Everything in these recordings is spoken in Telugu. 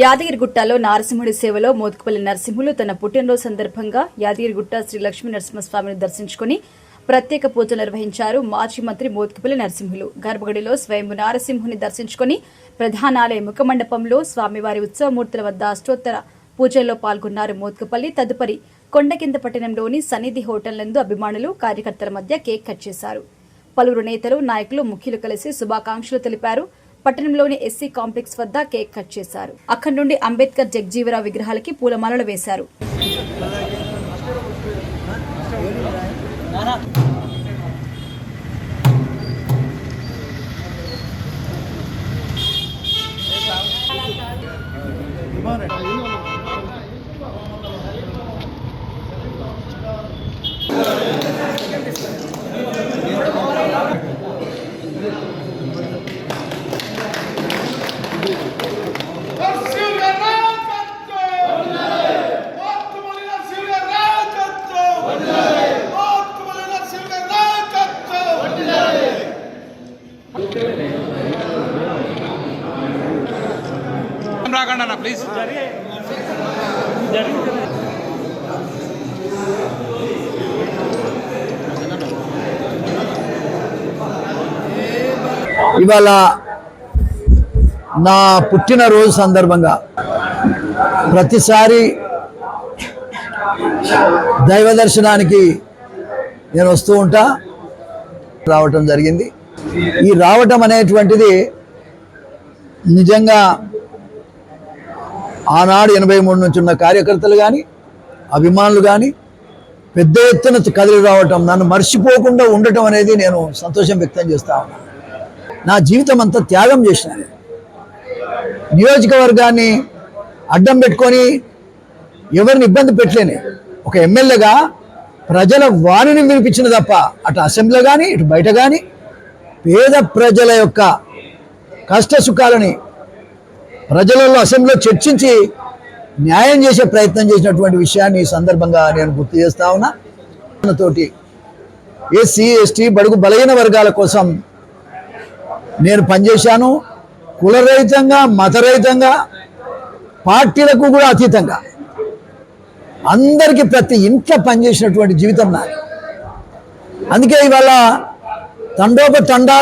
యాదగిరిగుట్టలో నారసింహుడి సేవలో మోదుకుపల్లి నరసింహులు తన పుట్టినరోజు సందర్భంగా యాదగిరిగుట్ట శ్రీ లక్ష్మీ నరసింహస్వామిని దర్శించుకుని ప్రత్యేక పూజలు నిర్వహించారు మాజీ మంత్రి మోత్కుపల్లి నరసింహులు. గర్భగుడిలో స్వయంభు నారసింహుని దర్శించుకుని ప్రధానాలయ ముఖమండపంలో స్వామివారి ఉత్సవమూర్తుల వద్ద అష్టోత్తర పూజల్లో పాల్గొన్నారు మోత్కుపల్లి తదుపరి కొండకింద పట్టణంలోని సన్నిధి హోటల్ నందు అభిమానులు కార్యకర్తల మధ్య కేక్ కట్ చేశారు. పలువురు నేతలు నాయకులు ముఖ్యులు కలిసి శుభాకాంక్షలు తెలిపారు. పట్టణంలోని ఎస్సీ కాంప్లెక్స్ వద్ద కేక్ కట్ చేశారు. అక్కడి నుండి అంబేద్కర్ జగ్జీవరావు విగ్రహాలకి పూలమాలలు వేశారు. ఇవాళ నా పుట్టినరోజు సందర్భంగా ప్రతిసారి దైవ దర్శనానికి నేను వస్తూ ఉంటా. రావటం జరిగింది. ఈ రావటం అనేటువంటిది నిజంగా ఆనాడు ఎనభై మూడు నుంచి ఉన్న కార్యకర్తలు కానీ అభిమానులు కానీ పెద్ద ఎత్తున కదిలి రావటం నన్ను మర్చిపోకుండా ఉండటం అనేది నేను సంతోషం వ్యక్తం చేస్తా ఉన్నాను నా జీవితం అంతా త్యాగం చేసిన నియోజకవర్గాన్ని అడ్డం పెట్టుకొని ఎవరిని ఇబ్బంది పెట్టలేని ఒక ఎమ్మెల్యేగా ప్రజల వాణిని వినిపించిన తప్ప అటు అసెంబ్లీ కానీ ఇటు బయట కానీ పేద ప్రజల యొక్క కష్ట సుఖాలని ప్రజలలో అసెంబ్లీలో చర్చించి న్యాయం చేసే ప్రయత్నం చేసినటువంటి విషయాన్ని ఈ సందర్భంగా నేను గుర్తు చేస్తా ఉన్నా. తోటి ఎస్సీ ఎస్టీ బడుగు బలహీన వర్గాల కోసం నేను పనిచేశాను. కులరహితంగా మతరహితంగా పార్టీలకు కూడా అతీతంగా. అందరికీ ప్రతి ఇంట్లో పనిచేసినటువంటి జీవితం నాది. అందుకే ఇవాళ తండోప తండా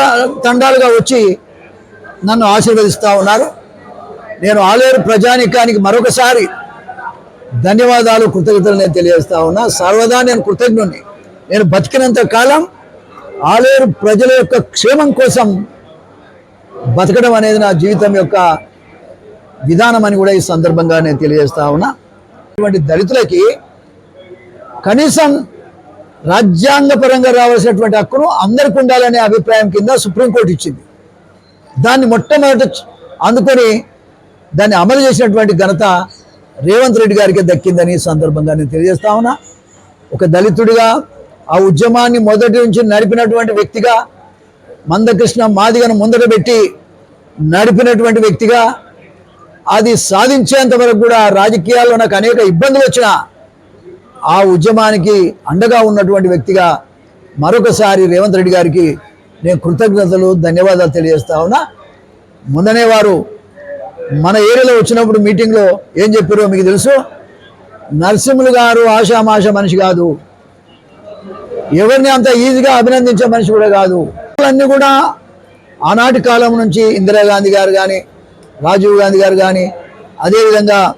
తండాలుగా వచ్చి నన్ను ఆశీర్వదిస్తూ ఉన్నారు. నేను ఆలేరు ప్రజానికానికి మరొకసారి ధన్యవాదాలు కృతజ్ఞతలు నేను తెలియజేస్తా ఉన్నా. సర్వదా నేను కృతజ్ఞుణ్ణి. నేను బతికినంత కాలం ఆలేరు ప్రజల యొక్క క్షేమం కోసం బతకడం అనేది నా జీవితం యొక్క విధానం అని కూడా ఈ సందర్భంగా నేను తెలియజేస్తా ఉన్నా. ఇటువంటి దళితులకి కనీసం రాజ్యాంగపరంగా రావాల్సినటువంటి హక్కును అందరికి ఉండాలనే అభిప్రాయం కింద సుప్రీంకోర్టు ఇచ్చింది. దాన్ని మొట్టమొదట అందుకొని దాన్ని అమలు చేసినటువంటి ఘనత రేవంత్ రెడ్డి గారికి దక్కిందని సందర్భంగా నేను తెలియజేస్తా ఉన్నా. ఒక దళితుడిగా ఆ ఉద్యమాన్ని మొదటి నుంచి నడిపినటువంటి వ్యక్తిగా మందకృష్ణ మాదిగను ముందట పెట్టి నడిపినటువంటి వ్యక్తిగా అది సాధించేంత వరకు కూడా రాజకీయాల్లో నాకు అనేక ఇబ్బందులు వచ్చిన ఆ ఉద్యమానికి అండగా ఉన్నటువంటి వ్యక్తిగా మరొకసారి రేవంత్ రెడ్డి గారికి నేను కృతజ్ఞతలు ధన్యవాదాలు తెలియజేస్తా ఉన్నా. మొన్ననే వారు మన ఏరియాలో వచ్చినప్పుడు మీటింగ్లో ఏం చెప్పారో మీకు తెలుసు? నరసింహులు గారు ఆషామాష మనిషి కాదు. ఎవరిని అంత ఈజీగా అభినందించే మనిషి కూడా కాదు. అన్నీ కూడా ఆనాటి కాలం నుంచి ఇందిరాగాంధీ గారు కానీ రాజీవ్ గాంధీ గారు కానీ అదేవిధంగా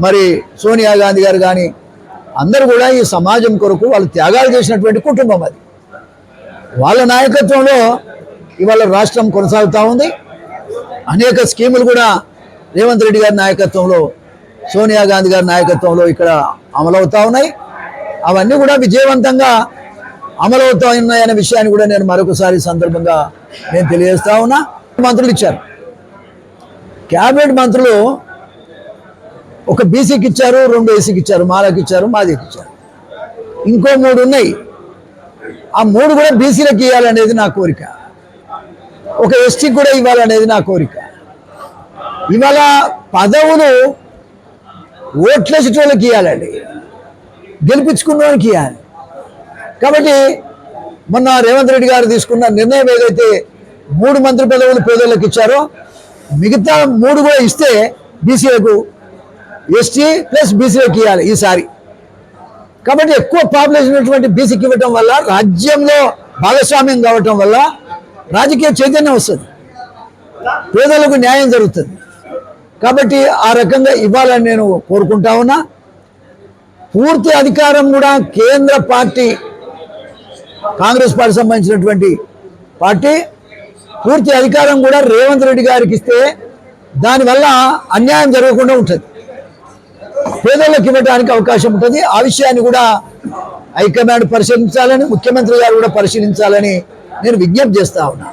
మరి సోనియా గాంధీ గారు కానీ అందరూ కూడా ఈ సమాజం కొరకు వాళ్ళు త్యాగాలు చేసినటువంటి కుటుంబం అది. వాళ్ళ నాయకత్వంలో ఇవాళ రాష్ట్రం కొనసాగుతూ ఉంది. అనేక స్కీములు కూడా రేవంత్ రెడ్డి గారి నాయకత్వంలో సోనియా గాంధీ గారి నాయకత్వంలో ఇక్కడ అమలవుతా ఉన్నాయి. అవన్నీ కూడా విజయవంతంగా అమలవుతా ఉన్నాయనే విషయాన్ని కూడా నేను మరొకసారి సందర్భంగా నేను తెలియజేస్తా ఉన్నా. మంత్రులు ఇచ్చారు. క్యాబినెట్ మంత్రులు ఒక బీసీకి ఇచ్చారు రెండు ఏసీకి ఇచ్చారు మాలకి ఇచ్చారు మాదికి ఇచ్చారు. ఇంకో మూడు ఉన్నాయి. ఆ మూడు కూడా బీసీలకు ఇవ్వాలనేది నా కోరిక. ఒక ఎస్టీకి కూడా ఇవ్వాలనేది నా కోరిక. ఇవాళ పదవులు ఓట్లేసేట వాళ్ళకి ఇవ్వాలండి గెలిపించుకున్న వాళ్ళకి ఇవ్వాలి కాబట్టి మొన్న రేవంత్ రెడ్డి గారు తీసుకున్న నిర్ణయం ఏదైతే మూడు మంత్రి పదవులు పేదలకు ఇచ్చారో మిగతా మూడు కూడా ఇస్తే బీసీలకు ఎస్టీ ప్లస్ బీసీలకు ఇవ్వాలి ఈసారి. కాబట్టి ఎక్కువ పాపులేషన్ ఉన్నటువంటి బీసీకి ఇవ్వటం వల్ల రాజ్యంలో భాగస్వామ్యం కావటం వల్ల రాజకీయ చైతన్యం వస్తుంది. పేదలకు న్యాయం జరుగుతుంది. కాబట్టి ఆ రకంగా ఇవ్వాలని నేను కోరుకుంటా ఉన్నా. పూర్తి అధికారం కూడా కేంద్ర పార్టీ కాంగ్రెస్ పార్టీ సంబంధించినటువంటి పార్టీ. పూర్తి అధికారం కూడా రేవంత్ రెడ్డి గారికి ఇస్తే దానివల్ల అన్యాయం జరగకుండా ఉంటుంది. పేదలకు ఇవ్వడానికి అవకాశం ఉంటుంది. ఆ విషయాన్ని కూడా హైకమాండ్ పరిశీలించాలని ముఖ్యమంత్రి గారు కూడా పరిశీలించాలని నేను విజ్ఞప్తి చేస్తా ఉన్నా.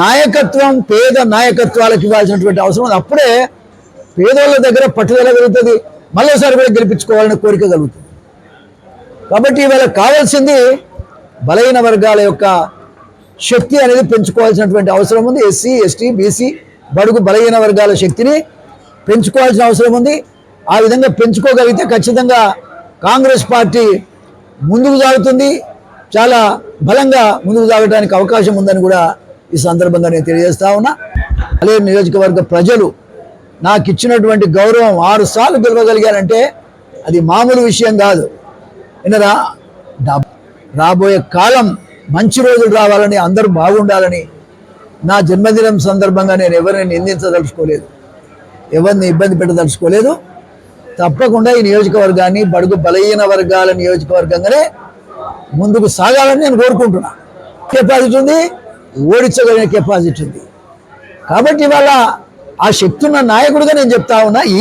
నాయకత్వం పేద నాయకత్వాలకు ఇవ్వాల్సినటువంటి అవసరం ఉంది. అప్పుడే పేదోళ్ళ దగ్గర పట్టుదల కలుగుతుంది. మళ్ళీసారి కూడా గెలిపించుకోవాలనే కోరిక కలుగుతుంది. కాబట్టి ఇవాళ కావాల్సింది బలహీన వర్గాల యొక్క శక్తి అనేది పెంచుకోవాల్సినటువంటి అవసరం ఉంది. ఎస్సీ ఎస్టీ బీసీ బడుగు బలహీన వర్గాల శక్తిని పెంచుకోవాల్సిన అవసరం ఉంది. ఆ విధంగా పెంచుకోగలిగితే ఖచ్చితంగా కాంగ్రెస్ పార్టీ ముందుకు సాగుతుంది. చాలా బలంగా ముందుకు సాగడానికి అవకాశం ఉందని కూడా ఈ సందర్భంగా నేను తెలియజేస్తా ఉన్నా. అలే నియోజకవర్గ ప్రజలు నాకు ఇచ్చినటువంటి గౌరవం ఆరు సార్లు గెలవగలిగారంటే అది మామూలు విషయం కాదు. వినరా రాబోయే కాలం మంచి రోజులు రావాలని అందరూ బాగుండాలని నా జన్మదినం సందర్భంగా నేను ఎవరిని నిందించదలుచుకోలేదు. ఎవరిని ఇబ్బంది పెట్టదలుచుకోలేదు. తప్పకుండా ఈ నియోజకవర్గాన్ని బడుగు బలహీన వర్గాల నియోజకవర్గంగానే ముందుకు సాగాలని నేను కోరుకుంటున్నా. కెపాసిటీ ఉంది ఓడించగలిగిన కెపాసిటీ ఉంది. కాబట్టి ఇవాళ ఆ శక్తి ఉన్న నాయకుడిగా నేను చెప్తా ఉన్నా ఈ